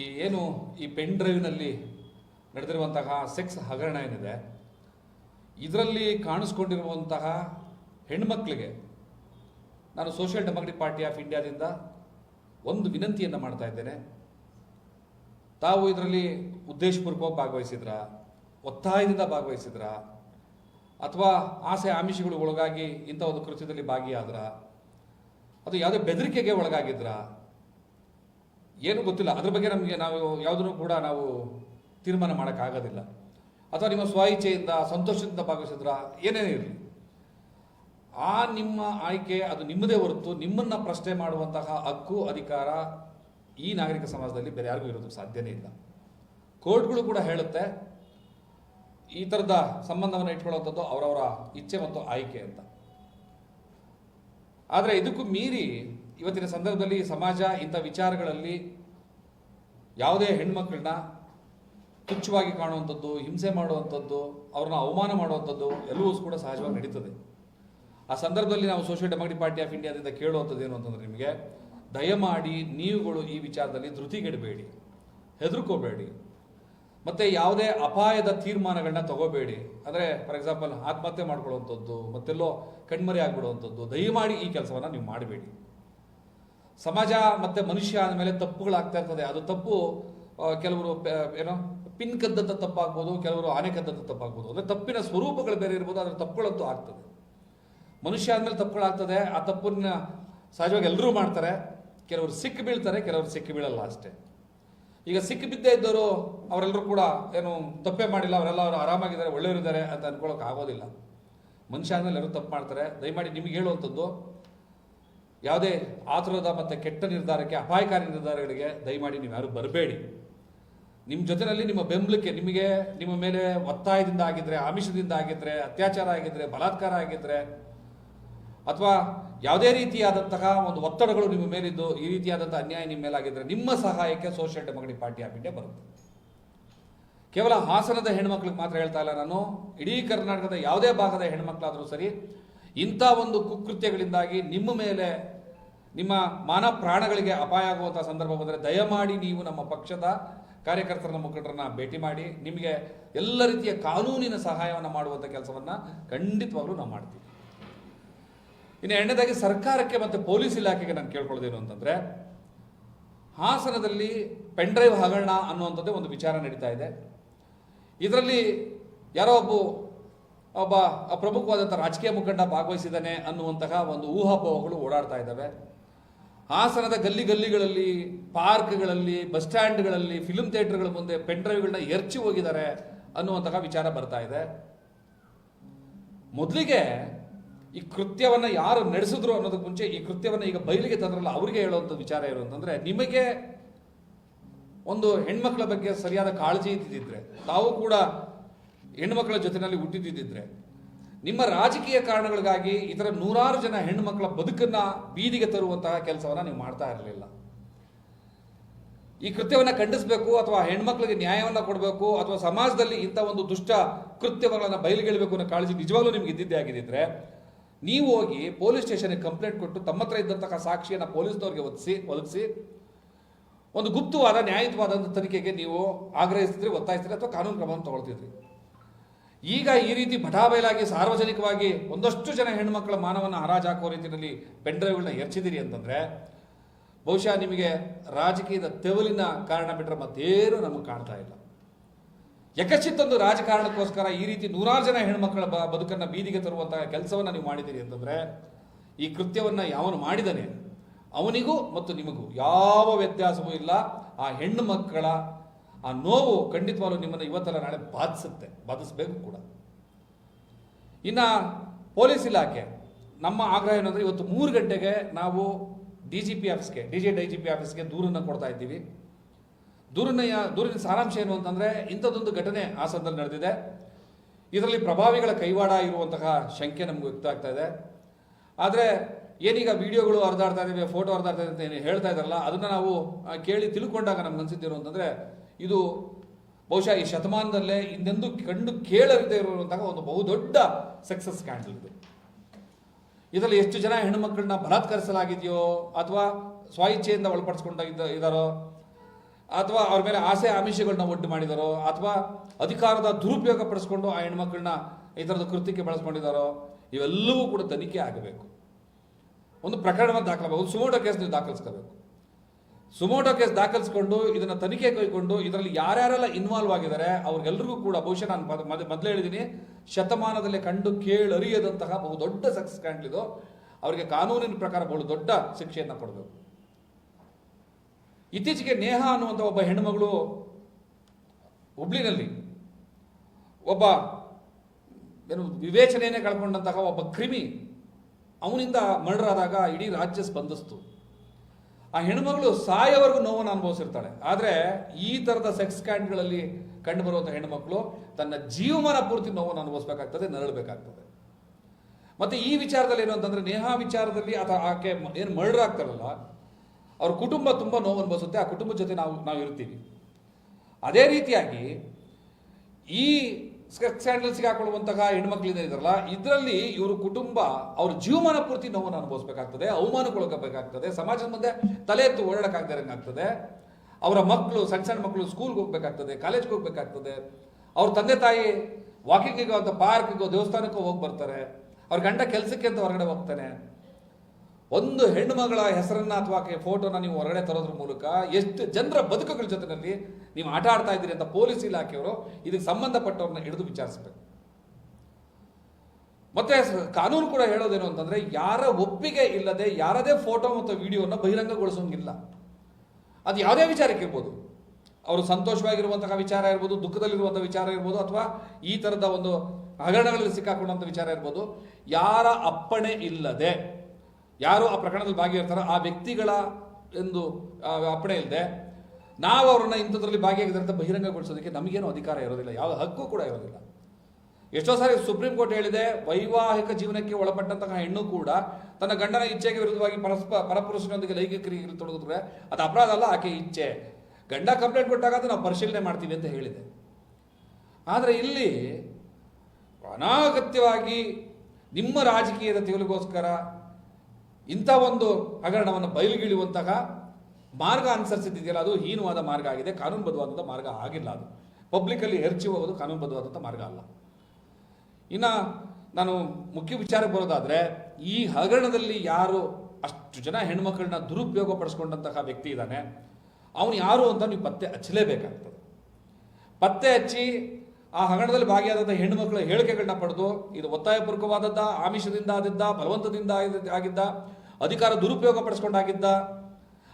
ಈ ಏನು ಈ ಪೆನ್ ಡ್ರೈವ್ನಲ್ಲಿ ನಡೆದಿರುವಂತಹ ಸೆಕ್ಸ್ ಹಗರಣ ಏನಿದೆ, ಇದರಲ್ಲಿ ಕಾಣಿಸ್ಕೊಂಡಿರುವಂತಹ ಹೆಣ್ಮಕ್ಳಿಗೆ ನಾನು ಸೋಷಿಯಲ್ ಡೆಮೊಕ್ರೆಟಿಕ್ ಪಾರ್ಟಿ ಆಫ್ ಇಂಡಿಯಾದಿಂದ ಒಂದು ವಿನಂತಿಯನ್ನು ಮಾಡ್ತಾ ಇದ್ದೇನೆ. ತಾವು ಇದರಲ್ಲಿ ಉದ್ದೇಶಪೂರ್ವಕವಾಗಿ ಭಾಗವಹಿಸಿದ್ರ, ಒತ್ತಾಯದಿಂದ ಭಾಗವಹಿಸಿದ್ರ, ಅಥವಾ ಆಸೆ ಆಮಿಷಗಳಿಗೆ ಒಳಗಾಗಿ ಇಂಥ ಒಂದು ಕೃತ್ಯದಲ್ಲಿ ಭಾಗಿಯಾದ್ರ ಅದು ಯಾವುದೇ ಬೆದರಿಕೆಗೆ ಒಳಗಾಗಿದ್ರ ಏನು ಗೊತ್ತಿಲ್ಲ. ಅದ್ರ ಬಗ್ಗೆ ನಮಗೆ ನಾವು ಯಾವುದನ್ನು ಕೂಡ ನಾವು ತೀರ್ಮಾನ ಮಾಡೋಕ್ಕಾಗೋದಿಲ್ಲ. ಅಥವಾ ನಿಮ್ಮ ಸ್ವ ಇಚ್ಛೆಯಿಂದ ಸಂತೋಷದಿಂದ ಭಾಗವಹಿಸಿದ್ರ ಏನೇನೇ ಇರಲಿ. ಆ ನಿಮ್ಮ ಆಯ್ಕೆ ಅದು ನಿಮ್ಮದೇ ಹೊರತು ನಿಮ್ಮನ್ನು ಪ್ರಶ್ನೆ ಮಾಡುವಂತಹ ಹಕ್ಕು, ಅಧಿಕಾರ ಈ ನಾಗರಿಕ ಸಮಾಜದಲ್ಲಿ ಬೇರೆ ಯಾರಿಗೂ ಇರೋದು ಸಾಧ್ಯನೇ ಇಲ್ಲ. ಕೋರ್ಟ್ಗಳು ಕೂಡ ಹೇಳುತ್ತೆ, ಈ ಥರದ ಸಂಬಂಧವನ್ನು ಇಟ್ಕೊಳ್ಳುವಂಥದ್ದು ಅವರವರ ಇಚ್ಛೆ ಮತ್ತು ಆಯ್ಕೆ ಅಂತ. ಆದರೆ ಇದಕ್ಕೂ ಮೀರಿ ಇವತ್ತಿನ ಸಂದರ್ಭದಲ್ಲಿ ಸಮಾಜ ಇಂಥ ವಿಚಾರಗಳಲ್ಲಿ ಯಾವುದೇ ಹೆಣ್ಮಕ್ಳನ್ನ ತುಚ್ಛವಾಗಿ ಕಾಣುವಂಥದ್ದು, ಹಿಂಸೆ ಮಾಡುವಂಥದ್ದು, ಅವ್ರನ್ನ ಅವಮಾನ ಮಾಡುವಂಥದ್ದು ಎಲ್ಲವೂ ಕೂಡ ಸಹಜವಾಗಿ ನಡೀತದೆ. ಆ ಸಂದರ್ಭದಲ್ಲಿ ನಾವು ಸೋಷಿಯಲ್ ಡೆಮೋಕ್ರೆಟಿಕ್ ಪಾರ್ಟಿ ಆಫ್ ಇಂಡಿಯಾದಿಂದ ಕೇಳುವಂಥದ್ದು ಏನು ಅಂತಂದ್ರೆ ನಿಮಗೆ, ದಯಮಾಡಿ ನೀವುಗಳು ಈ ವಿಚಾರದಲ್ಲಿ ಧೃತಿಗೆಡಬೇಡಿ, ಹೆದರ್ಕೋಬೇಡಿ, ಮತ್ತು ಯಾವುದೇ ಅಪಾಯದ ತೀರ್ಮಾನಗಳನ್ನ ತಗೋಬೇಡಿ. ಅಂದರೆ ಫಾರ್ ಎಕ್ಸಾಂಪಲ್ ಆತ್ಮಹತ್ಯೆ ಮಾಡ್ಕೊಳ್ಳುವಂಥದ್ದು, ಮತ್ತೆಲ್ಲೋ ಕಣ್ಮರೆ ಆಗ್ಬಿಡುವಂಥದ್ದು, ದಯಮಾಡಿ ಈ ಕೆಲಸವನ್ನು ನೀವು ಮಾಡಬೇಡಿ. ಸಮಾಜ ಮತ್ತೆ ಮನುಷ್ಯ ಅಂದಮೇಲೆ ತಪ್ಪುಗಳಾಗ್ತಾ ಇರ್ತದೆ. ಅದು ತಪ್ಪು ಕೆಲವರು ಏನೋ, ಪಿನ್ ಕದ್ದಂಥ ತಪ್ಪಾಗ್ಬೋದು, ಕೆಲವರು ಆನೆ ಕದ್ದಂತ ತಪ್ಪಾಗ್ಬೋದು. ಅಂದರೆ ತಪ್ಪಿನ ಸ್ವರೂಪಗಳು ಬೇರೆ ಇರ್ಬೋದು ಅದರ ತಪ್ಪುಗಳಂತೂ ಆಗ್ತದೆ. ಮನುಷ್ಯ ಆದ್ಮೇಲೆ ತಪ್ಪುಗಳಾಗ್ತದೆ. ಆ ತಪ್ಪನ್ನ ಸಹಜವಾಗಿ ಎಲ್ಲರೂ ಮಾಡ್ತಾರೆ. ಕೆಲವರು ಸಿಕ್ಕಿ ಬೀಳ್ತಾರೆ, ಕೆಲವರು ಸಿಕ್ಕಿ ಬೀಳಲ್ಲ ಅಷ್ಟೇ. ಈಗ ಸಿಕ್ಕಿ ಬಿದ್ದೇ ಇದ್ದವರು, ಅವರೆಲ್ಲರೂ ಕೂಡ ಏನು ತಪ್ಪೇ ಮಾಡಿಲ್ಲ, ಅವರೆಲ್ಲ ಅವರು ಆರಾಮಾಗಿದ್ದಾರೆ, ಒಳ್ಳೆಯವರಿದ್ದಾರೆ ಅಂತ ಅನ್ಕೊಳ್ಳೋಕೆ ಆಗೋದಿಲ್ಲ. ಮನುಷ್ಯ ಆದಮೇಲೆ ಎಲ್ಲರೂ ತಪ್ಪು ಮಾಡ್ತಾರೆ. ದಯಮಾಡಿ ನಿಮಗೆ ಹೇಳುವಂಥದ್ದು ಯಾವುದೇ ಆತುರದ ಮತ್ತು ಕೆಟ್ಟ ನಿರ್ಧಾರಕ್ಕೆ ಅಪಾಯಕಾರಿ ನಿರ್ಧಾರಗಳಿಗೆ ದಯಮಾಡಿ ನೀವು ಯಾರು ಬರಬೇಡಿ. ನಿಮ್ಮ ಜೊತೆಯಲ್ಲಿ ನಿಮ್ಮ ಬೆಂಬಲಕ್ಕೆ ನಿಮಗೆ, ನಿಮ್ಮ ಮೇಲೆ ಒತ್ತಾಯದಿಂದ ಆಗಿದ್ದರೆ ಆಮಿಷದಿಂದ ಆಗಿದ್ದರೆ ಅತ್ಯಾಚಾರ ಆಗಿದ್ದರೆ ಬಲಾತ್ಕಾರ ಆಗಿದ್ದರೆ ಅಥವಾ ಯಾವುದೇ ರೀತಿಯಾದಂತಹ ಒಂದು ಒತ್ತಡಗಳು ನಿಮ್ಮ ಮೇಲಿದ್ದು, ಈ ರೀತಿಯಾದಂಥ ಅನ್ಯಾಯ ನಿಮ್ಮ ಮೇಲಾಗಿದ್ದರೆ ನಿಮ್ಮ ಸಹಾಯಕ್ಕೆ social democratic party of India ಬರುತ್ತೆ. ಕೇವಲ ಹಾಸನದ ಹೆಣ್ಮಕ್ಳಿಗೆ ಮಾತ್ರ ಹೇಳ್ತಾ ಇಲ್ಲ ನಾನು. ಇಡೀ ಕರ್ನಾಟಕದ ಯಾವುದೇ ಭಾಗದ ಹೆಣ್ಮಕ್ಳಾದರೂ ಸರಿ, ಇಂಥ ಒಂದು ಕುಕೃತ್ಯಗಳಿಂದಾಗಿ ನಿಮ್ಮ ಮೇಲೆ ನಿಮ್ಮ ಮಾನ ಪ್ರಾಣಗಳಿಗೆ ಅಪಾಯ ಆಗುವಂಥ ಸಂದರ್ಭ ಬಂದರೆ ದಯಮಾಡಿ ನೀವು ನಮ್ಮ ಪಕ್ಷದ ಕಾರ್ಯಕರ್ತರ ಮುಖಂಡರನ್ನ ಭೇಟಿ ಮಾಡಿ, ನಿಮಗೆ ಎಲ್ಲ ರೀತಿಯ ಕಾನೂನಿನ ಸಹಾಯವನ್ನು ಮಾಡುವಂಥ ಕೆಲಸವನ್ನು ಖಂಡಿತವಾಗ್ಲೂ ನಾವು ಮಾಡ್ತೀವಿ. ಇನ್ನು ಎರಡನೇದಾಗಿ ಸರ್ಕಾರಕ್ಕೆ ಮತ್ತು ಪೊಲೀಸ್ ಇಲಾಖೆಗೆ ನಾನು ಕೇಳ್ಕೊಳ್ಳೋದೇನು ಅಂತಂದರೆ, ಹಾಸನದಲ್ಲಿ ಪೆನ್ಡ್ರೈವ್ ಹಗರಣ ಅನ್ನುವಂಥದ್ದೇ ಒಂದು ವಿಚಾರ ನಡೀತಾ ಇದೆ. ಇದರಲ್ಲಿ ಯಾರೋ ಒಬ್ಬ ಒಬ್ಬ ಪ್ರಮುಖವಾದಂಥ ರಾಜಕೀಯ ಮುಖಂಡ ಭಾಗವಹಿಸಿದ್ದಾನೆ ಅನ್ನುವಂತಹ ಒಂದು ಊಹಾಪೋಹಗಳು ಓಡಾಡ್ತಾ ಇದ್ದಾವೆ. ಹಾಸನದ ಗಲ್ಲಿ ಗಲ್ಲಿಗಳಲ್ಲಿ, ಪಾರ್ಕ್ಗಳಲ್ಲಿ, ಬಸ್ ಸ್ಟ್ಯಾಂಡ್ಗಳಲ್ಲಿ ಫಿಲ್ಮ್ ಥಿಯೇಟರ್ಗಳ ಮುಂದೆ ಪೆನ್ಡ್ರೈವ್ಗಳನ್ನ ಎರಚಿ ಹೋಗಿದ್ದಾರೆ ಅನ್ನುವಂತಹ ವಿಚಾರ ಬರ್ತಾ ಇದೆ. ಮೊದಲಿಗೆ ಈ ಕೃತ್ಯವನ್ನು ಯಾರು ನಡೆಸಿದ್ರು ಅನ್ನೋದಕ್ಕೆ ಮುಂಚೆ ಈ ಕೃತ್ಯವನ್ನು ಈಗ ಬಯಲಿಗೆ ತಂದ್ರಲ್ಲ ಅವರಿಗೆ ಹೇಳುವಂಥ ವಿಚಾರ ಏನು ಅಂತಂದರೆ, ನಿಮಗೆ ಒಂದು ಹೆಣ್ಮಕ್ಳ ಬಗ್ಗೆ ಸರಿಯಾದ ಕಾಳಜಿ ಇದ್ದಿದ್ದರೆ ತಾವು ಕೂಡ ಹೆಣ್ಮಕ್ಳ ಜೊತೆಯಲ್ಲಿ ಹುಟ್ಟಿದ್ದಿದ್ರೆ ನಿಮ್ಮ ರಾಜಕೀಯ ಕಾರಣಗಳಿಗಾಗಿ ಇತರ ನೂರಾರು ಜನ ಹೆಣ್ಣುಮಕ್ಕಳ ಬದುಕನ್ನ ಬೀದಿಗೆ ತರುವಂತಹ ಕೆಲಸವನ್ನ ನೀವು ಮಾಡ್ತಾ ಇರಲಿಲ್ಲ. ಈ ಕೃತ್ಯವನ್ನ ಖಂಡಿಸಬೇಕು ಅಥವಾ ಹೆಣ್ಮಕ್ಳಿಗೆ ನ್ಯಾಯವನ್ನ ಕೊಡಬೇಕು ಅಥವಾ ಸಮಾಜದಲ್ಲಿ ಇಂಥ ಒಂದು ದುಷ್ಟ ಕೃತ್ಯಗಳನ್ನು ಬಯಲಿಗೆಳಬೇಕು ಅನ್ನೋ ಕಾಳಜಿ ನಿಜವಾಗ್ಲೂ ನಿಮ್ಗೆ ಇದ್ದಿದ್ದೇ ಆಗಿದ್ರೆ ನೀವು ಹೋಗಿ ಪೊಲೀಸ್ ಸ್ಟೇಷನ್ಗೆ ಕಂಪ್ಲೇಂಟ್ ಕೊಟ್ಟು ತಮ್ಮ ಹತ್ರ ಇದ್ದಂತಹ ಸಾಕ್ಷಿಯನ್ನು ಪೊಲೀಸ್ನವ್ರಿಗೆ ಒದಗಿಸಿ ಒದಗಿಸಿ, ಒಂದು ಗುಪ್ತವಾದ ನ್ಯಾಯಯುತವಾದಂಥ ತನಿಖೆಗೆ ನೀವು ಆಗ್ರಹಿಸಿದ್ರೆ ಒತ್ತಾಯಿಸಿದ್ರೆ ಅಥವಾ ಕಾನೂನು ಕ್ರಮವನ್ನು ತಗೊಳ್ತಿದ್ರಿ. ಈಗ ಈ ರೀತಿ ಬಟಾಬೈಲಾಗಿ ಸಾರ್ವಜನಿಕವಾಗಿ ಒಂದಷ್ಟು ಜನ ಹೆಣ್ಮಕ್ಳ ಮಾನವನ್ನು ಹರಾಜು ಹಾಕುವ ರೀತಿಯಲ್ಲಿ ಪೆಂಡ್ರೈವ್ಗಳನ್ನ ಎರಚಿದಿರಿ ಅಂತಂದರೆ, ಬಹುಶಃ ನಿಮಗೆ ರಾಜಕೀಯದ ತೆವಲಿನ ಕಾರಣ ಬಿಟ್ಟರೆ ಮತ್ತೇನು ನಮಗೆ ಕಾಣ್ತಾ ಇಲ್ಲ. ಯಕಚಿತ್ತೊಂದು ರಾಜಕಾರಣಕ್ಕೋಸ್ಕರ ಈ ರೀತಿ ನೂರಾರು ಜನ ಹೆಣ್ಮಕ್ಳ ಬ- ಬದುಕನ್ನ ಬೀದಿಗೆ ತರುವಂತಹ ಕೆಲಸವನ್ನು ನೀವು ಮಾಡಿದ್ದೀರಿ ಅಂತಂದರೆ, ಈ ಕೃತ್ಯವನ್ನು ಯಾವನು ಮಾಡಿದಾನೆ ಅವನಿಗೂ ಮತ್ತು ನಿಮಗೂ ಯಾವ ವ್ಯತ್ಯಾಸವೂ ಇಲ್ಲ. ಆ ಹೆಣ್ಣು ಮಕ್ಕಳ ಆ ನೋವು ಖಂಡಿತವಾಗ್ಲೂ ನಿಮ್ಮನ್ನು ಇವತ್ತಲ್ಲ ನಾಳೆ ಬಾಧಿಸುತ್ತೆ, ಬಾಧಿಸಬೇಕು ಕೂಡ. ಇನ್ನು ಪೊಲೀಸ್ ಇಲಾಖೆ, ನಮ್ಮ ಆಗ್ರಹ ಏನಂದರೆ ಇವತ್ತು ಮೂರು ಗಂಟೆಗೆ ನಾವು ಡಿ ಜಿ ಪಿ ಆಫೀಸ್ಗೆ D G D G P ಆಫೀಸ್ಗೆ ದೂರನ್ನು ಕೊಡ್ತಾ ಇದ್ದೀವಿ. ದೂರಿನ ಯಾ- ದೂರಿನ ಸಾರಾಂಶ ಏನು ಅಂತಂದರೆ ಇಂಥದ್ದೊಂದು ಘಟನೆ ಹಾಸನದಲ್ಲಿ ನಡೆದಿದೆ. ಇದರಲ್ಲಿ ಪ್ರಭಾವಿಗಳ ಕೈವಾಡ ಇರುವಂತಹ ಶಂಕೆ ನಮ್ಗೆ ವ್ಯಕ್ತ ಆಗ್ತಾ ಇದೆ. ಆದರೆ ಏನೀಗ ವಿಡಿಯೋಗಳು ಹರಿದಾಡ್ತಾ ಇದ್ದಾವೆ ಫೋಟೋ ಹರಿದಾಡ್ತಾ ಇದೆ ಅಂತ ಏನು ಹೇಳ್ತಾ ಇದ್ದಾರಲ್ಲ ಅದನ್ನು ನಾವು ಕೇಳಿ ತಿಳ್ಕೊಂಡಾಗ ನಮ್ಗೆ ಅನಿಸಿದ್ದೇನು ಅಂತಂದ್ರೆ ಇದು ಬಹುಶಃ ಈ ಶತಮಾನದಲ್ಲೇ ಇನ್ನೆಂದು ಕಂಡು ಕೇಳದೇ ಇರುವಂತಹ ಒಂದು ಬಹುದೊಡ್ಡ ಸಕ್ಸಸ್ ಸ್ಕ್ಯಾಂಡಲ್ ಇದು ಇದರಲ್ಲಿ ಎಷ್ಟು ಜನ ಹೆಣ್ಣುಮಕ್ಕಳನ್ನ ಬಲಾತ್ಕರಿಸಲಾಗಿದೆಯೋ ಅಥವಾ ಸ್ವ ಇಚ್ಛೆಯಿಂದ ಒಳಪಡಿಸ್ಕೊಂಡ ಇದ್ದಾರೋ ಅಥವಾ ಅವ್ರ ಮೇಲೆ ಆಸೆ ಆಮಿಷಗಳನ್ನ ಒಡ್ಡು ಮಾಡಿದಾರೋ ಅಥವಾ ಅಧಿಕಾರದ ದುರುಪಯೋಗ ಪಡಿಸ್ಕೊಂಡು ಆ ಹೆಣ್ಮಕ್ಳನ್ನ ಈ ಥರದ ಕೃತ್ಯಕ್ಕೆ ಬಳಸ್ಕೊಂಡಿದ್ದಾರೋ ಇವೆಲ್ಲವೂ ಕೂಡ ತನಿಖೆ ಆಗಬೇಕು. ಒಂದು ಪ್ರಕರಣವನ್ನು ದಾಖಲಾಗಬೇಕು ಒಂದು ಕೇಸ್ ನೀವು ದಾಖಲಿಸ್ಕೋಬೇಕು. ಸುಮೋಟೋ ಕೇಸ್ ದಾಖಲಿಸ್ಕೊಂಡು, ಇದನ್ನ ತನಿಖೆ ಕೈಗೊಂಡು ಇದರಲ್ಲಿ ಯಾರ್ಯಾರೆಲ್ಲ ಇನ್ವಾಲ್ವ್ ಆಗಿದ್ದಾರೆ, ಅವ್ರಿಗೆಲ್ರಿಗೂ ಕೂಡ ಬಹುಶಃ ನಾನು ಮೊದಲು ಮೊದ- ಮೊದಲೇ ಹೇಳಿದ್ದೀನಿ ಶತಮಾನದಲ್ಲಿ ಕಂಡು ಕೇಳರಿಯದಂತಹ ಬಹುದೊಡ್ಡ ಸಕ್ಸಸ್ ಸ್ಕ್ಯಾಂಡಲ್ ಇದು. ಅವರಿಗೆ ಕಾನೂನಿನ ಪ್ರಕಾರ ಬಹು ದೊಡ್ಡ ಶಿಕ್ಷೆಯನ್ನು ಕೊಡಬೇಕು. ಇತ್ತೀಚೆಗೆ ನೇಹ ಅನ್ನುವಂಥ ಒಬ್ಬ ಹೆಣ್ಣುಮಗಳು ಹುಬ್ಳಿನಲ್ಲಿ ಒಬ್ಬ ಏನು ವಿವೇಚನೆಯನ್ನೇ ಕಳ್ಕೊಂಡಂತಹ ಒಬ್ಬ ಕ್ರಿಮಿ, ಅವನಿಂದ ಮರ್ಡರ್ ಆದಾಗ ಇಡೀ ರಾಜ್ಯ ಸ್ಪಂದಿಸ್ತು. ಆ ಹೆಣ್ಮಗಳು ಸಾಯವರೆಗೂ ನೋವನ್ನು ಅನುಭವಿಸಿರ್ತಾಳೆ. ಆದರೆ ಈ ಥರದ ಸೆಕ್ಸ್ ಸ್ಕ್ಯಾಂಡ್ಗಳಲ್ಲಿ ಕಂಡುಬರುವಂಥ ಹೆಣ್ಮಕ್ಳು ತನ್ನ ಜೀವಮಾನ ಪೂರ್ತಿ ನೋವನ್ನು ಅನುಭವಿಸ್ಬೇಕಾಗ್ತದೆ, ನರಳಬೇಕಾಗ್ತದೆ. ಮತ್ತು ಈ ವಿಚಾರದಲ್ಲಿ ಏನು ಅಂತಂದರೆ, ನೇಹಾ ವಿಚಾರದಲ್ಲಿ ಅಥವಾ ಆಕೆ ಏನು ಮರ್ಡರ್ ಆಗ್ತಾರಲ್ಲ ಅವ್ರ ಕುಟುಂಬ ತುಂಬ ನೋವು ಅನುಭವಿಸುತ್ತೆ, ಆ ಕುಟುಂಬದ ಜೊತೆ ನಾವು ನಾವು ಇರ್ತೀವಿ ಅದೇ ರೀತಿಯಾಗಿ ಈ ಸ್ಕ್ಯಾಂಡಲ್ ಹಾಕೊಳ್ಳುವಂತಹ ಹೆಣ್ಮಕ್ಳಿಂದ ಇದ್ರಲ್ಲ ಇದರಲ್ಲಿ ಇವರು ಕುಟುಂಬ ಅವ್ರ ಜೀವಮಾನ ಪೂರ್ತಿ ನೋವನ್ನು ಅನುಭವಿಸ್ಬೇಕಾಗ್ತದೆ ಅವಮಾನಕ್ಕೊಳಗಬೇಕಾಗ್ತದೆ ಸಮಾಜದ ಮುಂದೆ ತಲೆ ಎತ್ತು ಓಡಾಡಕ್ಕಾಗ್ದಾರಂಗೆ ಆಗ್ತದೆ ಅವರ ಮಕ್ಕಳು ಸಣ್ಣ ಸಣ್ಣ ಮಕ್ಕಳು ಸ್ಕೂಲ್ಗೆ ಹೋಗ್ಬೇಕಾಗ್ತದೆ, ಕಾಲೇಜ್ಗೆ ಹೋಗ್ಬೇಕಾಗ್ತದೆ, ಅವ್ರ ತಂದೆ ತಾಯಿ ವಾಕಿಂಗಿಗೋ ಅಂತ ಪಾರ್ಕಿಗೋ ದೇವಸ್ಥಾನಕ್ಕೋ ಹೋಗಿ ಬರ್ತಾರೆ, ಅವ್ರ ಗಂಡ ಕೆಲಸಕ್ಕೆ ಅಂತ ಹೊರಗಡೆ ಹೋಗ್ತಾನೆ ಒಂದು ಹೆಣ್ಣು ಮಗಳ ಹೆಸರನ್ನ ಅಥವಾ ಫೋಟೋನ ನೀವು ಹೊರಗಡೆ ತರೋದ್ರ ಮೂಲಕ ಎಷ್ಟು ಜನರ ಬದುಕುಗಳ ಜೊತೆಯಲ್ಲಿ ನೀವು ಆಟ ಆಡ್ತಾ ಇದ್ದೀರಿ ಅಂತ ಪೊಲೀಸ್ ಇಲಾಖೆಯವರು ಇದಕ್ಕೆ ಸಂಬಂಧಪಟ್ಟವ್ರನ್ನ ಹಿಡಿದು ವಿಚಾರಿಸಬೇಕು. ಮತ್ತೆ ಕಾನೂನು ಕೂಡ ಹೇಳೋದೇನು ಅಂತಂದ್ರೆ ಯಾರ ಒಪ್ಪಿಗೆ ಇಲ್ಲದೆ ಯಾರದೇ ಫೋಟೋ ಮತ್ತು ವಿಡಿಯೋನ ಬಹಿರಂಗಗೊಳಿಸೋಂಗಿಲ್ಲ. ಅದು ಯಾವುದೇ ವಿಚಾರಕ್ಕೆ ಇರ್ಬೋದು. ಅವರು ಸಂತೋಷವಾಗಿರುವಂತಹ ವಿಚಾರ ಇರ್ಬೋದು, ದುಃಖದಲ್ಲಿರುವಂತಹ ವಿಚಾರ ಇರ್ಬೋದು ಅಥವಾ ಈ ಥರದ ಒಂದು ಹಗರಣಗಳಲ್ಲಿ ಸಿಕ್ಕಾಕೊಂಡಂಥ ವಿಚಾರ ಇರ್ಬೋದು. ಯಾರ ಅಪ್ಪಣೆ ಇಲ್ಲದೆ ಯಾರು ಆ ಪ್ರಕರಣದಲ್ಲಿ ಭಾಗಿಯಾಗಿರ್ತಾರೋ ಆ ವ್ಯಕ್ತಿಗಳ ಎಂದು ಅಪ್ಪಣೆ ಇಲ್ಲದೆ ನಾವು ಅವ್ರನ್ನ ಇಂಥದ್ರಲ್ಲಿ ಭಾಗಿಯಾಗಿದ್ದಾರೆ ಅಂತ ಬಹಿರಂಗಗೊಳಿಸೋದಕ್ಕೆ ನಮಗೇನು ಅಧಿಕಾರ ಇರೋದಿಲ್ಲ, ಯಾವ ಹಕ್ಕು ಕೂಡ ಇರೋದಿಲ್ಲ. ಎಷ್ಟೋ ಸಾರಿ ಸುಪ್ರೀಂ ಕೋರ್ಟ್ ಹೇಳಿದೆ, ವೈವಾಹಿಕ ಜೀವನಕ್ಕೆ ಒಳಪಟ್ಟಂತಹ ಹೆಣ್ಣು ಕೂಡ ತನ್ನ ಗಂಡನ ಇಚ್ಛೆಗೆ ವಿರುದ್ಧವಾಗಿ ಪರಸ್ಪ, ಪರಪುರುಷನೊಂದಿಗೆ ಲೈಂಗಿಕ ಕ್ರಿಯೆಯಲ್ಲಿ ತೊಡಗಿದ್ರೆ ಅದು ಅಪರಾಧ ಅಲ್ಲ, ಆಕೆ ಇಚ್ಛೆ. ಗಂಡ ಕಂಪ್ಲೇಂಟ್ ಕೊಟ್ಟಾಗ ಅದು ನಾವು ಪರಿಶೀಲನೆ ಮಾಡ್ತೀವಿ ಅಂತ ಹೇಳಿದೆ. ಆದರೆ ಇಲ್ಲಿ ಅನಾಗತ್ಯವಾಗಿ ನಿಮ್ಮ ರಾಜಕೀಯದ ತಿಳಿಗೋಸ್ಕರ ಇಂಥ ಒಂದು ಹಗರಣವನ್ನು ಬಯಲುಗಿಳಿಯುವಂತಹ ಮಾರ್ಗ ಅನುಸರಿಸಿದೆಯಲ್ಲ ಅದು ಹೀನವಾದ ಮಾರ್ಗ ಆಗಿದೆ, ಕಾನೂನುಬದ್ಧವಾದಂಥ ಮಾರ್ಗ ಆಗಿಲ್ಲ ಅದು. ಪಬ್ಲಿಕಲ್ಲಿ ಹೆರ್ಚಿ ಹೋಗೋದು ಕಾನೂನುಬದ್ಧವಾದಂಥ ಮಾರ್ಗ ಅಲ್ಲ. ಇನ್ನು ನಾನು ಮುಖ್ಯ ವಿಚಾರಕ್ಕೆ ಬರೋದಾದರೆ, ಈ ಹಗರಣದಲ್ಲಿ ಯಾರು ಅಷ್ಟು ಜನ ಹೆಣ್ಮಕ್ಳನ್ನ ದುರುಪಯೋಗ ಪಡಿಸ್ಕೊಂಡಂತಹ ವ್ಯಕ್ತಿ ಇದ್ದಾನೆ, ಅವನು ಯಾರು ಅಂತ ನೀವು ಪತ್ತೆ ಹಚ್ಚಲೇಬೇಕಾಗ್ತದೆ. ಪತ್ತೆ ಹಚ್ಚಿ ಆ ಹಗರಣದಲ್ಲಿ ಭಾಗಿಯಾದಂಥ ಹೆಣ್ಣು ಮಕ್ಕಳ ಹೇಳಿಕೆಗಳನ್ನ ಪಡೆದು, ಇದು ಒತ್ತಾಯಪೂರ್ವಕವಾದದ್ದ, ಆಮಿಷದಿಂದ ಆದಿದ್ದ, ಬಲವಂತದಿಂದ ಆಗಿದ್ದ- ಅಧಿಕಾರ ದುರುಪಯೋಗ ಪಡಿಸ್ಕೊಂಡಾಗಿದ್ದ,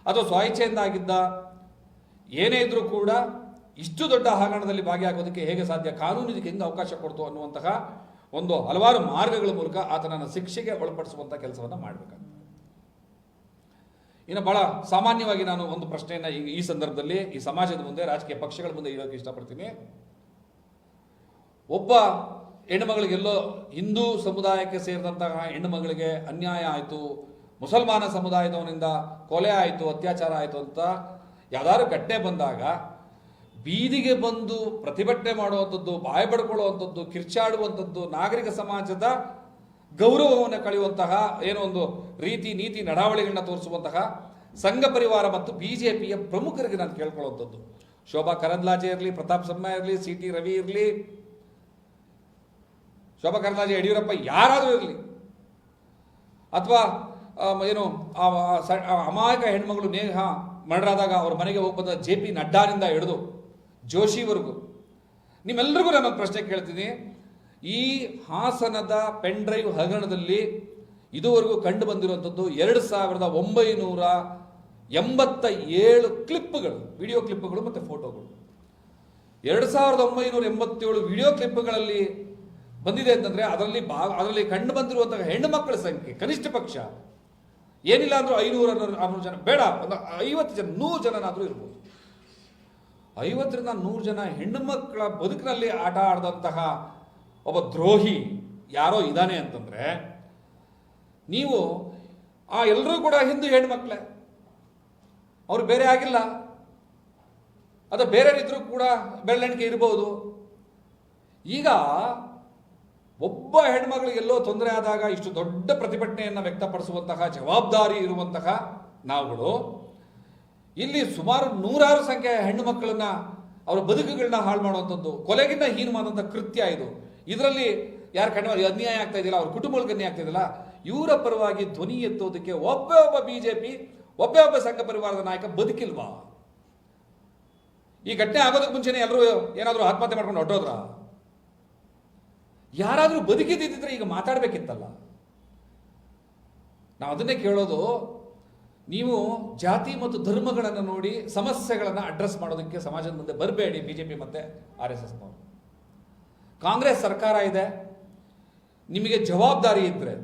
ಅಥವಾ ಸ್ವಾಯಿಚ್ಛೆಯಿಂದ ಆಗಿದ್ದ, ಏನೇ ಇದ್ರೂ ಕೂಡ ಇಷ್ಟು ದೊಡ್ಡ ಹಗರಣದಲ್ಲಿ ಭಾಗಿಯಾಗೋದಕ್ಕೆ ಹೇಗೆ ಸಾಧ್ಯ? ಕಾನೂನು ಇದಕ್ಕೆ ಹೆಂಗೆ ಅವಕಾಶ ಕೊಡ್ತು ಅನ್ನುವಂತಹ ಒಂದು ಹಲವಾರು ಮಾರ್ಗಗಳ ಮೂಲಕ ಆತನನ್ನು ಶಿಕ್ಷೆಗೆ ಒಳಪಡಿಸುವಂಥ ಕೆಲಸವನ್ನು ಮಾಡಬೇಕಾಗ್ತದೆ. ಇನ್ನು ಬಹಳ ಸಾಮಾನ್ಯವಾಗಿ ನಾನು ಒಂದು ಪ್ರಶ್ನೆಯನ್ನು ಈ ಸಂದರ್ಭದಲ್ಲಿ, ಈ ಸಮಾಜದ ಮುಂದೆ, ರಾಜಕೀಯ ಪಕ್ಷಗಳ ಮುಂದೆ ಇಡೋಕೆ ಇಷ್ಟಪಡ್ತೀನಿ. ಒಬ್ಬ ಹೆಣ್ಣುಮಗಳಿಗೆಲ್ಲೋ ಹಿಂದೂ ಸಮುದಾಯಕ್ಕೆ ಸೇರಿದಂತಹ ಹೆಣ್ಣುಮಗಳಿಗೆ ಅನ್ಯಾಯ ಆಯಿತು, ಮುಸಲ್ಮಾನ ಸಮುದಾಯದವನಿಂದ ಕೊಲೆ ಆಯಿತು, ಅತ್ಯಾಚಾರ ಆಯಿತು ಅಂತ ಯಾವ್ದಾದ್ರು ಘಟನೆ ಬಂದಾಗ ಬೀದಿಗೆ ಬಂದು ಪ್ರತಿಭಟನೆ ಮಾಡುವಂಥದ್ದು, ಬಾಯಿ ಬಡ್ಕೊಳ್ಳುವಂಥದ್ದು, ಕಿರ್ಚಾಡುವಂಥದ್ದು ನಾಗರಿಕ ಸಮಾಜದ ಗೌರವವನ್ನು ಕಳೆಯುವಂತಹ ಏನೋ ಒಂದು ರೀತಿ ನೀತಿ ನಡಾವಳಿಗಳನ್ನ ತೋರಿಸುವಂತಹ ಸಂಘ ಪರಿವಾರ ಮತ್ತು ಬಿ ಜೆ ಪಿಯ ಪ್ರಮುಖರಿಗೆ ನಾನು ಕೇಳ್ಕೊಳ್ಳುವಂಥದ್ದು. ಶೋಭಾ ಕರಂದ್ಲಾಜೆ ಇರಲಿ, ಪ್ರತಾಪ್ ಸಮ್ಮ ಇರಲಿ, ಸಿ ಟಿ ರವಿ ಇರಲಿ ಶೋಭಾ ಕರಂದಾಜೆ ಯಡಿಯೂರಪ್ಪ ಯಾರಾದರೂ ಇರಲಿ. ಅಥವಾ ಏನು ಅಮಾಯಕ ಹೆಣ್ಮಗಳು ನೇಹ ಮರ್ಡರಾದಾಗ ಅವ್ರ ಮನೆಗೆ ಹೋಗಿ ಬಂದ ಜೆ ಪಿ ನಡ್ಡಾನಿಂದ ಹಿಡಿದು ಜೋಶಿವರೆಗೂ. ನಿಮ್ಮೆಲ್ಲರಿಗೂ ನಾನು ಪ್ರಶ್ನೆ ಕೇಳ್ತೀನಿ. ಈ ಹಾಸನದ ಪೆನ್ ಡ್ರೈವ್ ಹಗರಣದಲ್ಲಿ ಇದುವರೆಗೂ ಕಂಡು ಬಂದಿರುವಂಥದ್ದು ಎರಡು ಸಾವಿರದ ಒಂಬೈನೂರ ಎಂಬತ್ತ ಏಳು ಕ್ಲಿಪ್ಗಳು ವಿಡಿಯೋ ಕ್ಲಿಪ್ಗಳು ಮತ್ತು ಫೋಟೋಗಳು. ಎರಡು ಸಾವಿರದ ಒಂಬೈನೂರ ಎಂಬತ್ತೇಳು ವಿಡಿಯೋ ಕ್ಲಿಪ್ಗಳಲ್ಲಿ ಬಂದಿದೆ ಅಂತಂದ್ರೆ ಅದರಲ್ಲಿ ಬಾ ಅದರಲ್ಲಿ ಕಂಡು ಬಂದಿರುವಂತಹ ಹೆಣ್ಣು ಮಕ್ಕಳ ಸಂಖ್ಯೆ, ಕನಿಷ್ಠ ಪಕ್ಷ. ಏನಿಲ್ಲ ಅಂದ್ರೂ ಐನೂರ ಆರ್ನೂರು ಜನ, ಬೇಡ, ಒಂದು ಐವತ್ತು ಜನ, ನೂರು ಜನನಾದರೂ ಇರ್ಬೋದು. ಐವತ್ತರಿಂದ ನೂರು ಜನ ಹೆಣ್ಣು ಮಕ್ಕಳ ಬದುಕಿನಲ್ಲಿ ಆಟ ಆಡಿದಂತಹ ಒಬ್ಬ ದ್ರೋಹಿ ಯಾರೋ ಇದ್ದಾನೆ ಅಂತಂದ್ರೆ, ನೀವು ಆ ಎಲ್ಲರೂ ಕೂಡ ಹಿಂದೂ ಹೆಣ್ಮಕ್ಳೇ ಅವ್ರು ಬೇರೆ ಆಗಿಲ್ಲ. ಅದು ಬೇರೆಯವರಿದ್ರೂ ಕೂಡ ಬೆರಳೆಣಿಕೆ ಇರ್ಬೋದು. ಈಗ ಒಬ್ಬ ಹೆಣ್ಮಗಳಿಗೆ ಎಲ್ಲೋ ತೊಂದರೆ ಆದಾಗ ಇಷ್ಟು ದೊಡ್ಡ ಪ್ರತಿಭಟನೆಯನ್ನು ವ್ಯಕ್ತಪಡಿಸುವಂತಹ ಜವಾಬ್ದಾರಿ ಇರುವಂತಹ ನಾವುಗಳು, ಇಲ್ಲಿ ಸುಮಾರು ನೂರಾರು ಸಂಖ್ಯೆಯ ಹೆಣ್ಣು ಮಕ್ಕಳನ್ನ ಅವರ ಬದುಕುಗಳನ್ನ ಹಾಳು ಮಾಡುವಂಥದ್ದು ಕೊಲೆಗಿನ ಹೀನವಾದಂಥ ಕೃತ್ಯ ಇದು. ಇದರಲ್ಲಿ ಯಾರು ಕಣ್ಣು ಅನ್ಯಾಯ ಆಗ್ತಾ ಇದೆಯಲ್ಲ, ಅವ್ರ ಕುಟುಂಬಗಳಿಗೆ ಅನ್ಯಾಯ ಆಗ್ತಾ ಇದೆಯಲ್ಲ, ಇವರ ಪರವಾಗಿ ಧ್ವನಿ ಎತ್ತೋದಕ್ಕೆ ಒಬ್ಬೇ ಒಬ್ಬ ಬಿಜೆಪಿ, ಒಬ್ಬೇ ಒಬ್ಬ ಸಂಘ ಪರಿವಾರದ ನಾಯಕ ಬದುಕಿಲ್ವಾ? ಈ ಘಟನೆ ಆಗೋದಕ್ಕೆ ಮುಂಚೆನೆ ಎಲ್ಲರೂ ಏನಾದರೂ ಆತ್ಮಹತ್ಯೆ ಮಾಡ್ಕೊಂಡು ಹೊಟ್ಟೋದ್ರ ಯಾರಾದರೂ ಬದುಕಿದ್ದಿದ್ದರೆ ಈಗ ಮಾತಾಡಬೇಕಿತ್ತಲ್ಲ? ನಾವು ಅದನ್ನೇ ಕೇಳೋದು, ನೀವು ಜಾತಿ ಮತ್ತು ಧರ್ಮಗಳನ್ನು ನೋಡಿ ಸಮಸ್ಯೆಗಳನ್ನು ಅಡ್ರೆಸ್ ಮಾಡೋದಕ್ಕೆ ಸಮಾಜದ ಮುಂದೆ ಬರಬೇಡಿ ಬಿ ಜೆ ಪಿ ಮತ್ತೆ ಆರ್ ಎಸ್ ಎಸ್ನವರು ಕಾಂಗ್ರೆಸ್ ಸರ್ಕಾರ ಇದೆ, ನಿಮಗೆ ಜವಾಬ್ದಾರಿ ಇದ್ದರೆ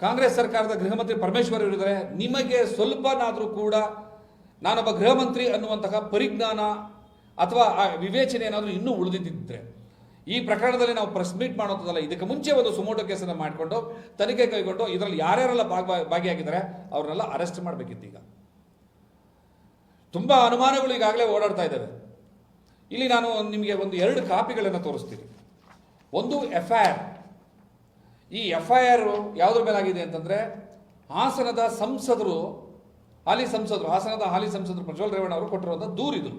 ಕಾಂಗ್ರೆಸ್ ಸರ್ಕಾರದ ಗೃಹ ಮಂತ್ರಿ ಪರಮೇಶ್ವರ್ ಇರಿದರೆ ನಿಮಗೆ ಸ್ವಲ್ಪನಾದರೂ ಕೂಡ ನಾನೊಬ್ಬ ಗೃಹ ಮಂತ್ರಿ ಅನ್ನುವಂತಹ ಪರಿಜ್ಞಾನ ಅಥವಾ ಆ ವಿವೇಚನೆ ಏನಾದರೂ ಇನ್ನೂ ಉಳಿದಿದ್ದಿದ್ರೆ ಈ ಪ್ರಕರಣದಲ್ಲಿ ನಾವು ಪ್ರೆಸ್ ಮೀಟ್ ಮಾಡೋದಲ್ಲ, ಇದಕ್ಕೆ ಮುಂಚೆ ಒಂದು ಸುಮೋಟೋ ಕೇಸನ್ನು ಮಾಡಿಕೊಂಡು, ತನಿಖೆ ಕೈಗೊಂಡು ಇದರಲ್ಲಿ ಯಾರ್ಯಾರೆಲ್ಲ ಭಾಗ, ಭಾಗಿಯಾಗಿದ್ದಾರೆ, ಅವ್ರನ್ನೆಲ್ಲ ಅರೆಸ್ಟ್ ಮಾಡಬೇಕಿತ್ತು ಈಗ ತುಂಬ ಅನುಮಾನಗಳು ಈಗಾಗಲೇ ಓಡಾಡ್ತಾ ಇದ್ದಾವೆ. ಇಲ್ಲಿ ನಾನು ನಿಮಗೆ ಒಂದು ಎರಡು ಕಾಪಿಗಳನ್ನು ತೋರಿಸ್ತೀನಿ. ಒಂದು ಎಫ್ ಐ ಆರ್ ಈ ಎಫ್ ಐ ಆರ್ ಯಾವುದ್ರ ಮೇಲಾಗಿದೆ ಅಂತಂದರೆ, ಹಾಸನದ ಸಂಸದರು, ಹಾಲಿ ಸಂಸದರು, ಹಾಸನದ ಹಾಲಿ ಸಂಸದರು ಪ್ರಜ್ವಲ್ ರೇವಣ್ಣ ಅವರು ಕೊಟ್ಟಿರುವಂಥ ದೂರಿದು.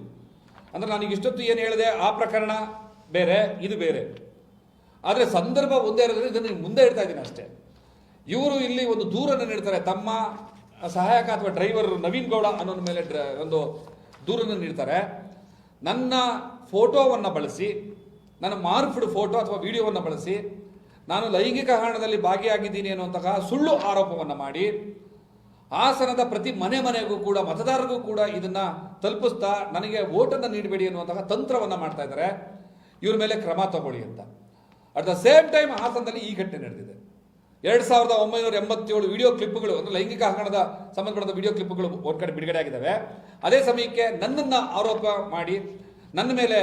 ಅಂದರೆ ನನಗೆ ಇಷ್ಟೊತ್ತು ಏನು ಹೇಳಿದೆ? ಆ ಪ್ರಕರಣ ಬೇರೆ, ಇದು ಬೇರೆ. ಆದರೆ ಸಂದರ್ಭ ಒಂದೇ ಇರೋದ್ರಿಂದ ಇದನ್ನು ಮುಂದೆ ಇಡ್ತಾ ಇದ್ದೀನಿ ಅಷ್ಟೇ. ಇವರು ಇಲ್ಲಿ ಒಂದು ದೂರನ್ನು ನೀಡ್ತಾರೆ, ತಮ್ಮ ಸಹಾಯಕ ಅಥವಾ ಡ್ರೈವರ್ ನವೀನ್ ಗೌಡ ಅನ್ನೋದ್ರ ಮೇಲೆ ಒಂದು ದೂರನ್ನು ನೀಡ್ತಾರೆ. ನನ್ನ ಫೋಟೋವನ್ನು ಬಳಸಿ, ನನ್ನ ಮಾರ್ಫ್ಡ್ ಫೋಟೋ ಅಥವಾ ವಿಡಿಯೋವನ್ನು ಬಳಸಿ, ನಾನು ಲೈಂಗಿಕ ಹರಣದಲ್ಲಿ ಭಾಗಿಯಾಗಿದ್ದೀನಿ ಅನ್ನುವಂತಹ ಸುಳ್ಳು ಆರೋಪವನ್ನು ಮಾಡಿ, ಹಾಸನದ ಪ್ರತಿ ಮನೆ ಮನೆಗೂ ಕೂಡ, ಮತದಾರರಿಗೂ ಕೂಡ ಇದನ್ನ ತಲುಪಿಸ್ತಾ ನನಗೆ ಓಟನ್ನು ನೀಡಬೇಡಿ ಅನ್ನುವಂತಹ ತಂತ್ರವನ್ನು ಮಾಡ್ತಾ ಇದ್ದಾರೆ. ಇವ್ರ ಮೇಲೆ ಕ್ರಮ ತಗೊಳ್ಳಿ ಅಂತ. ಅಟ್ ದ ಸೇಮ್ ಟೈಮ್ ಹಾಸನದಲ್ಲಿ ಈ ಘಟನೆ ನಡೆದಿದೆ. ಎರಡು ಸಾವಿರದ ಒಂಬೈನೂರ ಎಂಬತ್ತೇಳು ವಿಡಿಯೋ ಕ್ಲಿಪ್ಗಳು ಅಂದರೆ ಲೈಂಗಿಕ ಹಗರಣದ ಸಂಬಂಧಪಟ್ಟ ವಿಡಿಯೋ ಕ್ಲಿಪ್ಗಳು ಒಂದ್ ಕಡೆ ಬಿಡುಗಡೆ ಆಗಿದ್ದಾವೆ. ಅದೇ ಸಮಯಕ್ಕೆ ನನ್ನನ್ನ ಆರೋಪ ಮಾಡಿ, ನನ್ನ ಮೇಲೆ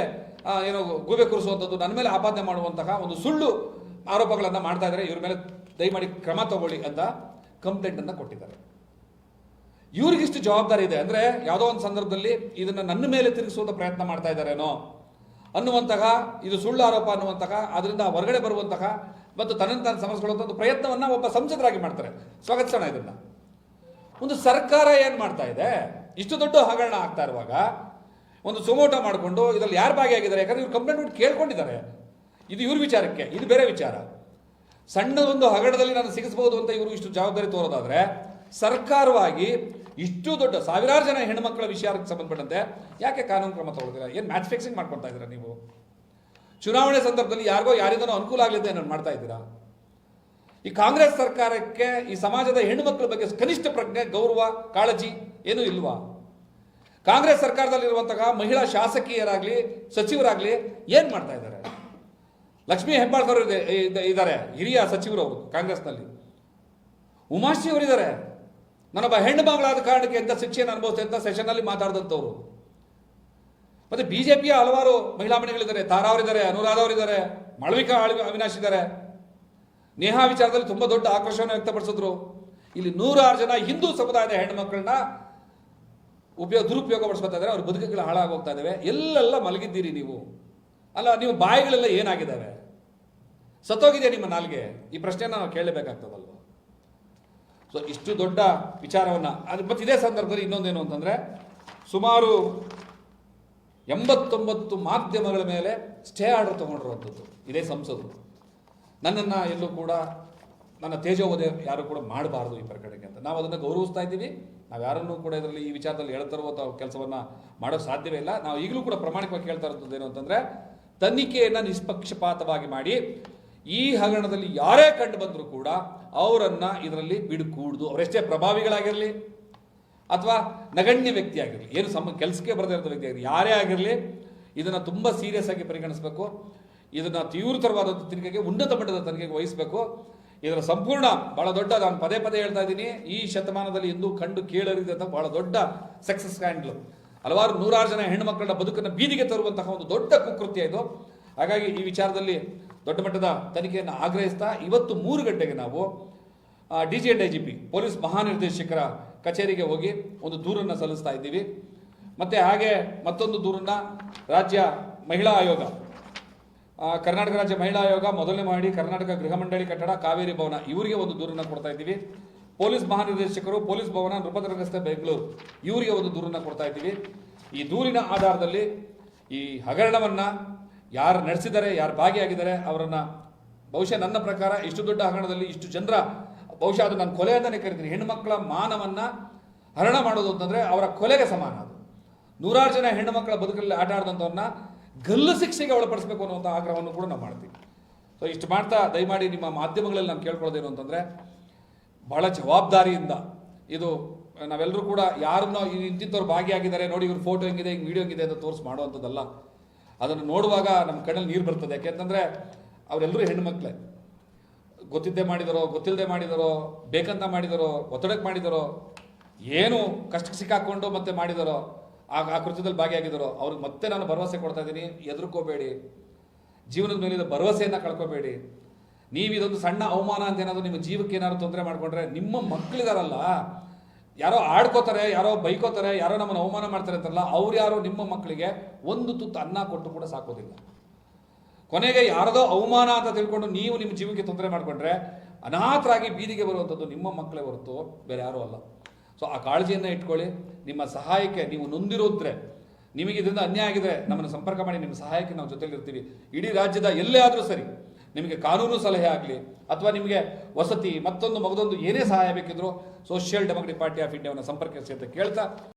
ಏನು ಗೂಬೆ ಕೂರಿಸುವಂಥದ್ದು ನನ್ನ ಮೇಲೆ ಆಪಾದನೆ ಮಾಡುವಂತಹ ಒಂದು ಸುಳ್ಳು ಆರೋಪಗಳನ್ನು ಮಾಡ್ತಾ ಇದ್ದಾರೆ. ಇವ್ರ ಮೇಲೆ ದಯಮಾಡಿ ಕ್ರಮ ತಗೊಳ್ಳಿ ಅಂತ ಕಂಪ್ಲೇಂಟ್ ಅನ್ನ ಕೊಟ್ಟಿದ್ದಾರೆ. ಇವ್ರಿಗಿಷ್ಟು ಜವಾಬ್ದಾರಿ ಇದೆ. ಅಂದ್ರೆ ಯಾವುದೋ ಒಂದು ಸಂದರ್ಭದಲ್ಲಿ ಇದನ್ನ ನನ್ನ ಮೇಲೆ ತಿರುಗಿಸುವಂಥ ಪ್ರಯತ್ನ ಮಾಡ್ತಾ ಇದ್ದಾರೇನೋ ಅನ್ನುವಂತಹ, ಇದು ಸುಳ್ಳು ಆರೋಪ ಅನ್ನುವಂತಹ ಅದರಿಂದ ಹೊರಗಡೆ ಬರುವಂತಹ ಮತ್ತು ತನ್ನ ತಾನು ಸಮಸ್ಯೆಗೊಳ್ಳುವಂಥ ಒಂದು ಪ್ರಯತ್ನವನ್ನ ಒಬ್ಬ ಸಂಸದರಾಗಿ ಮಾಡ್ತಾರೆ. ಸ್ವಾಗತಿಸೋಣ ಇದನ್ನ. ಒಂದು ಸರ್ಕಾರ ಏನು ಮಾಡ್ತಾ ಇದೆ? ಇಷ್ಟು ದೊಡ್ಡ ಹಗರಣ ಆಗ್ತಾ ಇರುವಾಗ ಒಂದು ಸುಮೋಟ ಮಾಡಿಕೊಂಡು ಇದರಲ್ಲಿ ಯಾರು ಭಾಗಿಯಾಗಿದ್ದಾರೆ? ಯಾಕಂದ್ರೆ ಇವ್ರು ಕಂಪ್ಲೇಂಟ್ ಕೇಳ್ಕೊಂಡಿದ್ದಾರೆ. ಇದು ಇವ್ರ ವಿಚಾರಕ್ಕೆ, ಇದು ಬೇರೆ ವಿಚಾರ. ಸಣ್ಣ ಒಂದು ಹಗರಣದಲ್ಲಿ ನಾನು ಸಿಗಿಸಬಹುದು ಅಂತ ಇವರು ಇಷ್ಟು ಜವಾಬ್ದಾರಿ ತೋರೋದಾದರೆ ಸರ್ಕಾರವಾಗಿ ಇಷ್ಟು ದೊಡ್ಡ ಸಾವಿರಾರು ಜನ ಹೆಣ್ಮಕ್ಳ ವಿಚಾರಕ್ಕೆ ಸಂಬಂಧಪಟ್ಟಂತೆ ಯಾಕೆ ಕಾನೂನು ಕ್ರಮ ತಗೊಳ್ತೀರಾ ಏನು ಮ್ಯಾಚ್ ಫಿಕ್ಸಿಂಗ್ ಮಾಡ್ಕೊಳ್ತಾ ಇದ್ದೀರಾ ನೀವು? ಚುನಾವಣೆ ಸಂದರ್ಭದಲ್ಲಿ ಯಾರಿಗೋ ಯಾರಿಗೋ ಅನುಕೂಲ ಆಗಲಿದೆ ನಾನು ಮಾಡ್ತಾ ಇದ್ದೀರಾ? ಈ ಕಾಂಗ್ರೆಸ್ ಸರ್ಕಾರಕ್ಕೆ ಈ ಸಮಾಜದ ಹೆಣ್ಣುಮಕ್ಕಳ ಬಗ್ಗೆ ಕನಿಷ್ಠ ಪ್ರಜ್ಞೆ, ಗೌರವ, ಕಾಳಜಿ ಏನೂ ಇಲ್ವಾ? ಕಾಂಗ್ರೆಸ್ ಸರ್ಕಾರದಲ್ಲಿರುವಂತಹ ಮಹಿಳಾ ಶಾಸಕಿಯರಾಗಲಿ, ಸಚಿವರಾಗಲಿ ಏನು ಮಾಡ್ತಾ ಇದ್ದಾರೆ? ಲಕ್ಷ್ಮೀ ಹೆಬ್ಬಾಳ್ಕರ್ ಇದೆ- ಇದ್ದ- ಇದ್ದಾರೆ, ಹಿರಿಯ ಸಚಿವರು ಅವರು ಕಾಂಗ್ರೆಸ್ನಲ್ಲಿ. ಉಮಾಶ್ರೀ ಅವರಿದ್ದಾರೆ ನಾನೊಬ್ಬ ಹೆಣ್ಣು ಮಗಳಾದ ಕಾರಣಕ್ಕೆ ಎಂಥ ಶಿಕ್ಷೆಯನ್ನು ಅನುಭವಿಸ್ತೇನೆ ಅಂತ ಸೆಷನ್ನಲ್ಲಿ ಮಾತಾಡಿದಂಥವ್ರು. ಮತ್ತು ಬಿ ಜೆ ಪಿಯ ಹಲವಾರು ಮಹಿಳಾ ಮಣಿಗಳಿದ್ದಾರೆ ಅನುರಾಧ ಅವರಿದ್ದಾರೆ, ಮಾಳವಿಕಾ ಅವಿನಾಶ್ ಇದ್ದಾರೆ. ನೇಹಾ ವಿಚಾರದಲ್ಲಿ ತುಂಬ ದೊಡ್ಡ ಆಕ್ರೋಶವನ್ನು ವ್ಯಕ್ತಪಡಿಸಿದ್ರು. ಇಲ್ಲಿ ನೂರಾರು ಜನ ಹಿಂದೂ ಸಮುದಾಯದ ಹೆಣ್ಣುಮಕ್ಕಳನ್ನ ಉಪಯೋಗ ದುರುಪಯೋಗ ಪಡಿಸ್ಕೊತಾ ಇದ್ದಾರೆ. ಅವ್ರ ಬದುಕುಗಳು ಹಾಳಾಗೋಗ್ತಾ ಇದ್ದಾವೆ. ಎಲ್ಲೆಲ್ಲ ಮಲಗಿದ್ದೀರಿ ನೀವು. ಅಲ್ಲ, ನೀವು ಬಾಯಿಗಳೆಲ್ಲ ಏನಾಗಿದ್ದಾವೆ? ಸತ್ತೋಗಿದೆ ನಿಮ್ಮ ನಾಲ್ಗೆ? ಈ ಪ್ರಶ್ನೆಯನ್ನು ನಾವು ಕೇಳಲೇಬೇಕಾಗ್ತದಲ್ವ? ಸೊ ಇಷ್ಟು ದೊಡ್ಡ ವಿಚಾರವನ್ನು. ಅದು ಮತ್ತು ಇದೇ ಸಂದರ್ಭದಲ್ಲಿ ಇನ್ನೊಂದೇನು ಅಂತಂದರೆ, ಸುಮಾರು ಎಂಬತ್ತೊಂಬತ್ತು ಮಾಧ್ಯಮಗಳ ಮೇಲೆ ಸ್ಟೇ ಆರ್ಡರ್ ತೊಗೊಂಡಿರುವಂಥದ್ದು. ಇದೇ ಸಂಸದರು. ನನ್ನನ್ನು ಎಲ್ಲೂ ಕೂಡ, ನನ್ನ ತೇಜೋವಧೆ ಯಾರು ಕೂಡ ಮಾಡಬಾರ್ದು ಈ ಪ್ರಕರಣಕ್ಕೆ ಅಂತ. ನಾವು ಅದನ್ನು ಗೌರವಿಸ್ತಾ ಇದ್ದೀವಿ. ನಾವು ಯಾರನ್ನೂ ಕೂಡ ಇದರಲ್ಲಿ ಈ ವಿಚಾರದಲ್ಲಿ ಹೇಳ್ತಿರುವಂಥ ಕೆಲಸವನ್ನು ಮಾಡೋಕ್ಕೆ ಸಾಧ್ಯವೇ ಇಲ್ಲ. ನಾವು ಈಗಲೂ ಕೂಡ ಪ್ರಾಮಾಣಿಕವಾಗಿ ಕೇಳ್ತಾ ಇರೋದು ಏನು ಅಂತಂದ್ರೆ, ತನಿಖೆಯನ್ನು ನಿಷ್ಪಕ್ಷಪಾತವಾಗಿ ಮಾಡಿ ಈ ಹಗರಣದಲ್ಲಿ ಯಾರೇ ಕಂಡು ಬಂದರೂ ಕೂಡ ಅವರನ್ನ ಇದರಲ್ಲಿ ಬಿಡುಕೂಡುದು. ಅವರೆಷ್ಟೇ ಪ್ರಭಾವಿಗಳಾಗಿರಲಿ ಅಥವಾ ನಗಣ್ಯ ವ್ಯಕ್ತಿ ಆಗಿರಲಿ ಏನು ಸಮ, ಕೆಲಸಕ್ಕೆ ಬರದೇ ಇರೋ ವ್ಯಕ್ತಿ ಆಗಿರಲಿ ಯಾರೇ ಆಗಿರಲಿ, ಇದನ್ನು ತುಂಬ ಸೀರಿಯಸ್ ಆಗಿ ಪರಿಗಣಿಸಬೇಕು. ಇದನ್ನು ತೀವ್ರತರವಾದ ತನಿಖೆಗೆ, ಉನ್ನತ ಮಟ್ಟದ ತನಿಖೆಗೆ ವಹಿಸಬೇಕು. ಇದರ ಸಂಪೂರ್ಣ ಬಹಳ ದೊಡ್ಡ, ನಾನು ಪದೇ ಪದೇ ಹೇಳ್ತಾ ಇದ್ದೀನಿ, ಈ ಶತಮಾನದಲ್ಲಿ ಇಂದು ಕಂಡು ಕೇಳರಿದಂಥ ಬಹಳ ದೊಡ್ಡ ಸಕ್ಸಸ್ ಸ್ಕ್ಯಾಂಡ್ಲು. ಹಲವಾರು ನೂರಾರು ಜನ ಹೆಣ್ಣುಮಕ್ಕಳ ಬದುಕನ್ನು ಬೀದಿಗೆ ತರುವಂತಹ ಒಂದು ದೊಡ್ಡ ಕುಕೃತ್ಯ ಇದು. ಹಾಗಾಗಿ ಈ ವಿಚಾರದಲ್ಲಿ ದೊಡ್ಡ ಮಟ್ಟದ ತನಿಖೆಯನ್ನು ಆಗ್ರಹಿಸ್ತಾ ಇವತ್ತು ಮೂರು ಗಂಟೆಗೆ ನಾವು D G I G P police ಮಹಾನಿರ್ದೇಶಕರ ಕಚೇರಿಗೆ ಹೋಗಿ ಒಂದು ದೂರನ್ನು ಸಲ್ಲಿಸ್ತಾ ಇದ್ದೀವಿ. ಮತ್ತು ಹಾಗೆ ಮತ್ತೊಂದು ದೂರನ್ನು ರಾಜ್ಯ ಮಹಿಳಾ ಆಯೋಗ ಕರ್ನಾಟಕ ರಾಜ್ಯ ಮಹಿಳಾ ಆಯೋಗ ಮೊದಲನೇ ಮಾಡಿ ಕರ್ನಾಟಕ ಗೃಹ ಮಂಡಳಿ, ಕಟ್ಟಡ, ಕಾವೇರಿ ಭವನ, ಇವರಿಗೆ ಒಂದು ದೂರನ್ನು ಕೊಡ್ತಾ ಇದ್ದೀವಿ. ಪೊಲೀಸ್ ಮಹಾನಿರ್ದೇಶಕರು, ಪೊಲೀಸ್ ಭವನ ನೃಪದ್ರ ರಸ್ತೆ ಬೆಂಗಳೂರು, ಇವರಿಗೆ ಒಂದು ದೂರನ್ನು ಕೊಡ್ತಾ ಇದ್ದೀವಿ. ಈ ದೂರಿನ ಆಧಾರದಲ್ಲಿ ಈ ಹಗರಣವನ್ನ ಯಾರು ನಡೆಸಿದ್ದಾರೆ, ಯಾರು ಭಾಗಿಯಾಗಿದ್ದಾರೆ ಅವರನ್ನು ಬಹುಶಃ ನನ್ನ ಪ್ರಕಾರ ಇಷ್ಟು ದೊಡ್ಡ ಹಗರಣದಲ್ಲಿ ಇಷ್ಟು ಜನರ ಬಹುಶಃ ಅದು ನಾನು ಕೊಲೆ ಅಂತಲೇ ಕರಿತೀನಿ. ಹೆಣ್ಣುಮಕ್ಕಳ ಮಾನವನ್ನ ಹರಣ ಮಾಡೋದು ಅಂತಂದ್ರೆ ಅವರ ಕೊಲೆಗೆ ಸಮಾನ ಅದು. ನೂರಾರು ಜನ ಹೆಣ್ಣುಮಕ್ಕಳ ಬದುಕಲ್ಲಿ ಆಟ ಆಡಿದಂಥವ್ರನ್ನ ಗಲ್ಲು ಶಿಕ್ಷೆಗೆ ಒಳಪಡಿಸಬೇಕು ಅನ್ನುವಂಥ ಆಗ್ರಹವನ್ನು ಕೂಡ ನಾವು ಮಾಡ್ತೀವಿ. ಸೊ ಇಷ್ಟು ಮಾಡ್ತಾ ದಯಮಾಡಿ ನಿಮ್ಮ ಮಾಧ್ಯಮಗಳಲ್ಲಿ ನಾನು ಕೇಳ್ಕೊಳ್ಳೋದೇನು ಅಂತಂದರೆ ಬಹಳ ಜವಾಬ್ದಾರಿಯಿಂದ ಇದು ನಾವೆಲ್ಲರೂ ಕೂಡ ಯಾರನ್ನೋ ಇಂತಿಂಥವ್ರು ಭಾಗಿಯಾಗಿದ್ದಾರೆ, ನೋಡಿ ಇವ್ರ ಫೋಟೋ ಹೆಂಗಿದೆ, ಹಿಂಗೆ ವೀಡಿಯೋ ಹೆಂಗಿದೆ ಅಂತ ತೋರಿಸಿ ಮಾಡುವಂಥದ್ದಲ್ಲ ಅದನ್ನು ನೋಡುವಾಗ ನಮ್ಮ ಕಣ್ಣಲ್ಲಿ ನೀರು ಬರ್ತದೆ. ಯಾಕೆಂತಂದರೆ ಅವರೆಲ್ಲರೂ ಹೆಣ್ಮಕ್ಳೆ ಗೊತ್ತಿದ್ದೆ ಮಾಡಿದರೋ ಗೊತ್ತಿಲ್ಲದೆ ಮಾಡಿದರೋ, ಬೇಕಂತ ಮಾಡಿದರೋ, ಒತ್ತಡಕ್ಕೆ ಮಾಡಿದರೋ, ಏನು ಕಷ್ಟಕ್ಕೆ ಸಿಕ್ಕಾಕೊಂಡು ಮತ್ತೆ ಮಾಡಿದರೋ, ಆ ಆ ಕೃತ್ಯದಲ್ಲಿ ಭಾಗಿಯಾಗಿದ್ದರೋ ಅವ್ರಿಗೆ ಮತ್ತೆ ನಾನು ಭರವಸೆ ಕೊಡ್ತಾ ಇದ್ದೀನಿ. ಎದುರ್ಕೋಬೇಡಿ. ಜೀವನದ ಮೇಲಿನ ಭರವಸೆಯನ್ನು ಕಳ್ಕೋಬೇಡಿ. ನೀವು ಇದೊಂದು ಸಣ್ಣ ಅವಮಾನ ಅಂತ ಏನಾದರೂ ನಿಮ್ಮ ಜೀವಕ್ಕೆ ಏನಾದ್ರು ತೊಂದರೆ ಮಾಡಿಕೊಂಡ್ರೆ ನಿಮ್ಮ ಮಕ್ಕಳಿದಾರಲ್ಲ ಯಾರೋ ಆಡ್ಕೋತಾರೆ, ಯಾರೋ ಬೈಕೋತಾರೆ, ಯಾರೋ ನಮ್ಮನ್ನು ಅವಮಾನ ಮಾಡ್ತಾರೆ ಅಂತಲ್ಲ ಅವ್ರು ಯಾರೋ ನಿಮ್ಮ ಮಕ್ಕಳಿಗೆ ಒಂದು ತುತ್ತು ಅನ್ನ ಕೊಟ್ಟು ಕೂಡ ಸಾಕೋದಿಲ್ಲ. ಕೊನೆಗೆ ಯಾರದೋ ಅವಮಾನ ಅಂತ ತಿಳ್ಕೊಂಡು ನೀವು ನಿಮ್ಮ ಜೀವಕ್ಕೆ ತೊಂದರೆ ಮಾಡಿಕೊಂಡ್ರೆ ಅನಾಥರಾಗಿ ಬೀದಿಗೆ ಬರುವಂಥದ್ದು ನಿಮ್ಮ ಮಕ್ಕಳೇ ಹೊರತು ಬೇರೆ ಯಾರೂ ಅಲ್ಲ. ಸೊ ಆ ಕಾಳಜಿಯನ್ನು ಇಟ್ಕೊಳ್ಳಿ. ನಿಮ್ಮ ಸಹಾಯಕ್ಕೆ ನೀವು ನೊಂದಿರೋದ್ರೆ ನಿಮಗೆ ಇದರಿಂದ ಅನ್ಯಾಯ ಆಗಿದೆ, ನಮ್ಮನ್ನು ಸಂಪರ್ಕ ಮಾಡಿ ನಿಮ್ಮ ಸಹಾಯಕ್ಕೆ ನಾವು ಜೊತೆಲಿರ್ತೀವಿ. ಇಡೀ ರಾಜ್ಯದ ಎಲ್ಲೇ ಆದರೂ ಸರಿ. ನಿಮಗೆ ಕಾನೂನು ಸಲಹೆ ಆಗಲಿ ಅಥವಾ ನಿಮಗೆ ವಸತಿ ಮತ್ತೊಂದು ಮಗದೊಂದು ಏನೇ ಸಹಾಯ ಬೇಕಿದ್ರು ಸೋಷಿಯಲ್ ಡೆಮೋಕ್ರೆಟಿಕ್ ಪಾರ್ಟಿ ಆಫ್ ಇಂಡಿಯಾವನ್ನು ಸಂಪರ್ಕಿಸಿ ಅಂತ ಕೇಳ್ತಾ